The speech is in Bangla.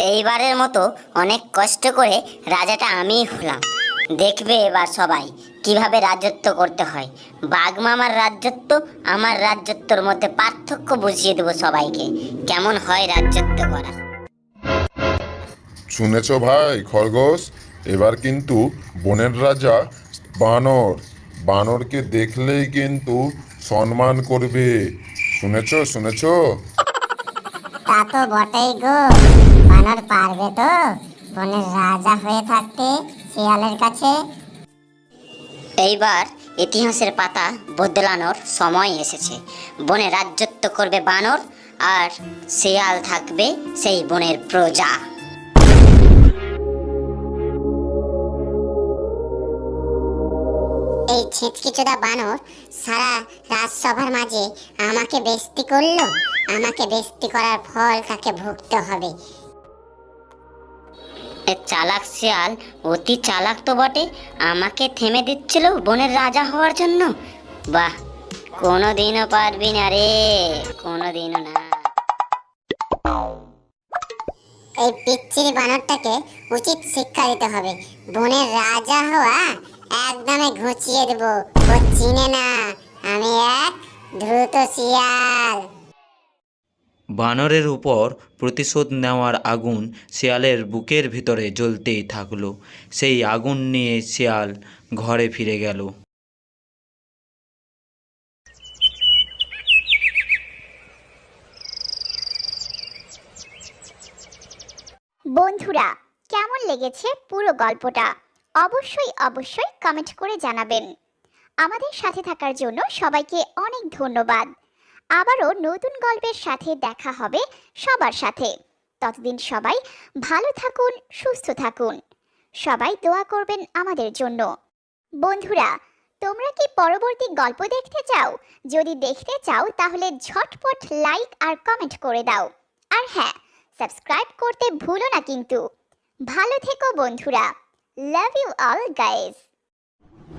এইবারের মতো অনেক কষ্ট করে রাজাটা আমিই হলাম। দেখবে এবার সবাই কীভাবে রাজত্ব করতে হয়। বাঘ মামার রাজত্ব আমার রাজত্বর মধ্যে পার্থক্য বুঝিয়ে দেবো সবাইকে। কেমন হয় রাজত্ব করা শুনেছ ভাই খরগোশ? এবার কিন্তু বনের রাজা বানর। বানরকে দেখলেই কিন্তু সম্মান করবে। শুনেছ শুনেছ? তা তো বটেই গো। বানর পারবে তো? বনের রাজা হয়ে থাকতে শিয়ালের কাছে। এইবার ইতিহাসের পাতা বদলানোর সময় এসেছে। বনে রাজত্ব করবে বানর আর শেয়াল থাকবে সেই বনের প্রজা। এই ছিচকিচোদা বানর সারা রাজসভার মাঝে আমাকে বেস্তি করল। আমাকে বেস্তি করার ফল তাকে ভুগতে হবে? চালাক শিয়াল অতি চালাক তো বটে। আমাকে থেমে দিচ্ছিল বনের রাজা হওয়ার জন্য। বাহ, কোনোদিনও পারবি না রে, কোনোদিনও না। এই পিচ্ছিরি বানরটাকে উচিত শিক্ষা দিতে হবে। বনের রাজা হওয়া একদমে ঘুচিয়ে দেব। ও চিনে না, আমি এক দ্রুত শিয়াল। বানরের উপর প্রতিশোধ নেওয়ার আগুন শিয়ালের বুকের ভিতরে জ্বলতেই থাকল। সেই আগুন নিয়ে শিয়াল ঘরে ফিরে গেল। বন্ধুরা, কেমন লেগেছে পুরো গল্পটা? অবশ্যই অবশ্যই কমেন্ট করে জানাবেন। আমাদের সাথে থাকার জন্য সবাইকে অনেক ধন্যবাদ। আবারও নতুন গল্পের সাথে দেখা হবে সবার সাথে। ততদিন সবাই ভালো থাকুন, সুস্থ থাকুন। সবাই দোয়া করবেন আমাদের জন্য। বন্ধুরা, তোমরা কি পরবর্তী গল্প দেখতে চাও? যদি দেখতে চাও, তাহলে ঝটপট লাইক আর কমেন্ট করে দাও। আর হ্যাঁ সাবস্ক্রাইব করতে ভুলো না কিন্তু। ভালো থেকো বন্ধুরা। Love you all, guys.